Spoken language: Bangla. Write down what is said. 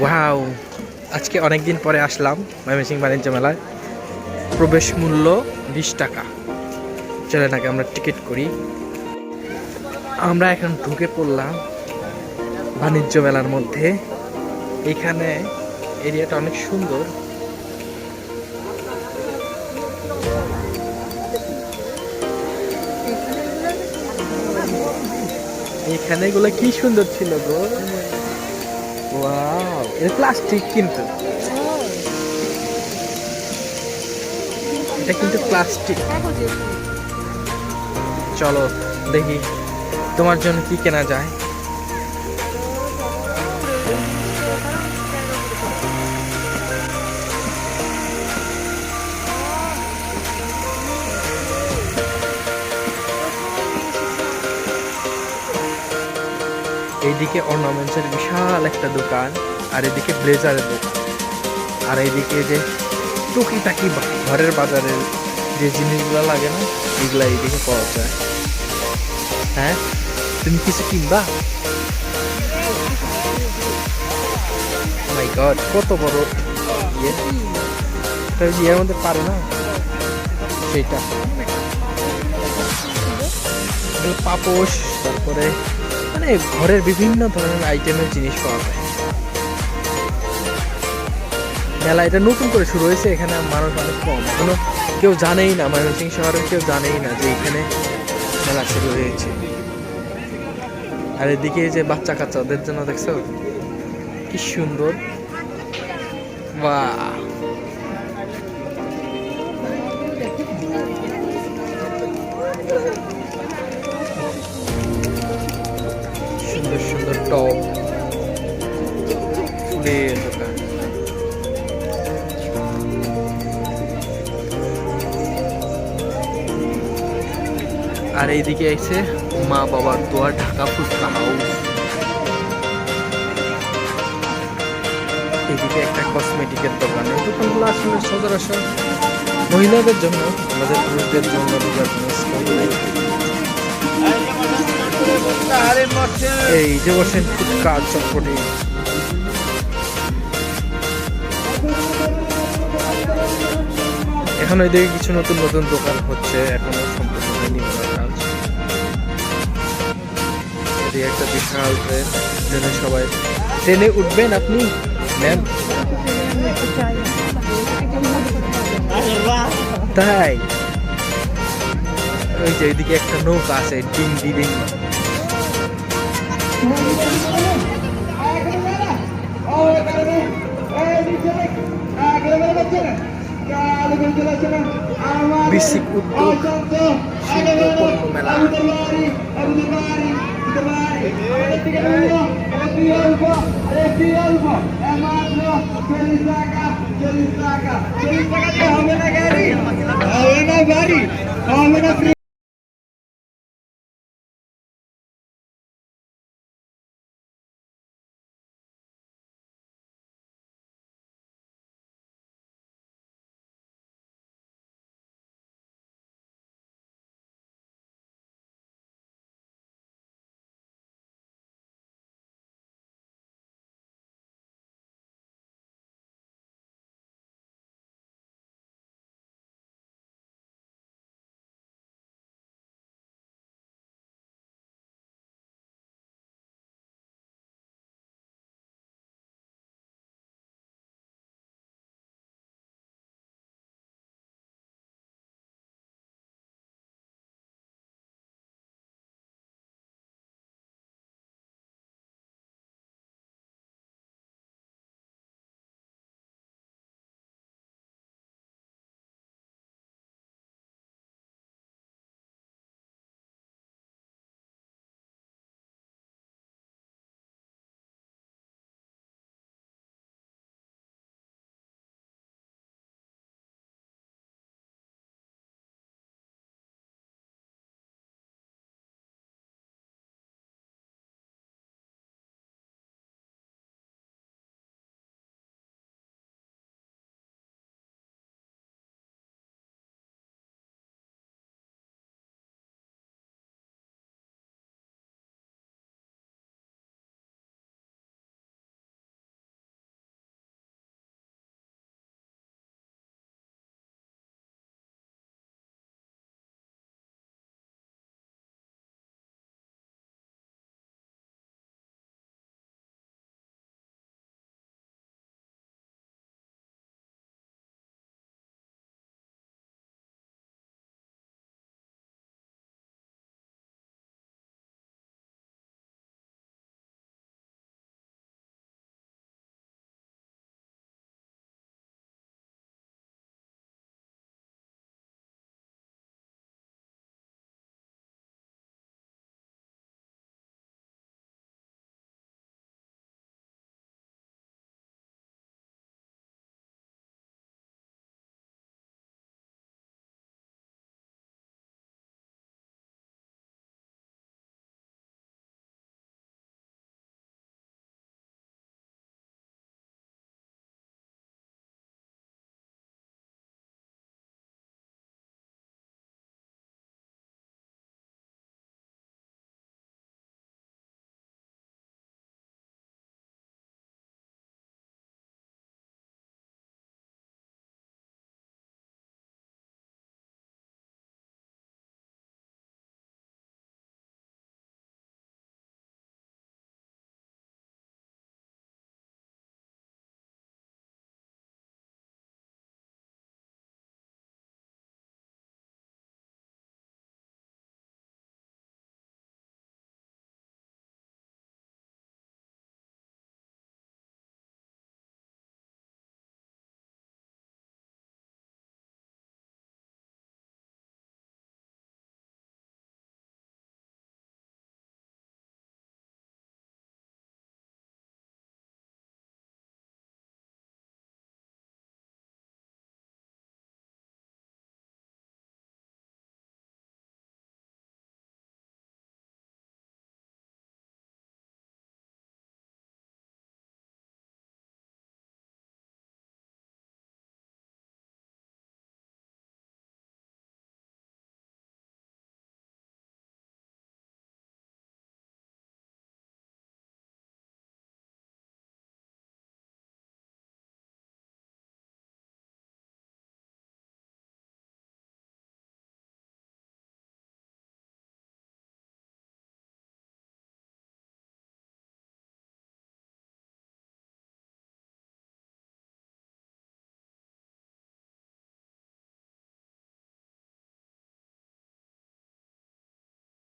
ওয়াও আজকে অনেক দিন পরে আসলাম ময়মনসিংহ বাণিজ্য মেলায়। প্রবেশ মূল্য বিশ টাকা। চলে নাকি আমরা টিকিট করি। আমরা এখন ঢুকে পড়লাম বাণিজ্য মেলার মধ্যে। এখানে এরিয়াটা অনেক সুন্দর। এখানে এগুলো কি সুন্দর ছিল গো? ওয়াও এটা প্লাস্টিক কিন্তু। এটা কিন্তু প্লাস্টিক চলো দেখি তোমার জন্য কি কেনা যায়? এইদিকে অর্নামেন্টসের বিশাল একটা দোকান, আর এদিকে ব্লেজারের দোকান। আর এইদিকে যে টুকিটাকি ঘরের বাজারের যে জিনিসগুলো লাগে না, এগুলো এইদিকে পাওয়া যায়। হ্যাঁ? তুমি কিছু কিনবা? মাই গড কত বড় ইয়ে। ইয়ের মধ্যে পারে না? এগুলো পাপোশ, তারপরে মানে ঘরের বিভিন্ন ধরনের আইটেমের জিনিস পাওয়া যায়। মেলা এটা নতুন করে শুরু হয়েছে, এখানে মানুষ অনেক কম। কোনো কেউ জানেই না, ময়মনসিংহ শহরের কেউ জানেই না যে এখানে মেলা শুরু হয়েছে। আর এদিকে যে বাচ্চা কাচ্চা ওদের জন্য দেখছ? কি সুন্দর। বাহ! সুন্দর টপ ফুলের আর এইদিকে এসে মা বাবার দোয়া, ঢাকা ফুচকা হাউস এদিকে একটা কসমেটিকের দোকান। এই দোকানগুলো আসলে সচরাচর মহিলাদের জন্য, আমাদের পুরুষদের জন্য এই যে বসেন চটপটি এখন এদিকে কিছু নতুন নতুন দোকান হচ্ছে, এখনও সম্পূর্ণ হয়নি কাজ। একটা বিশাল ট্রেন সবাই ট্রেনে উঠবেন আপনি? ম্যাম? তাই। ওই যে ওইদিকে একটা নৌকা আছে ডিং ডিং বিসিক উদ্যোগ শিল্পকর্ম মেলা হবে না গাড়ি হবে না গাড়ি হবে না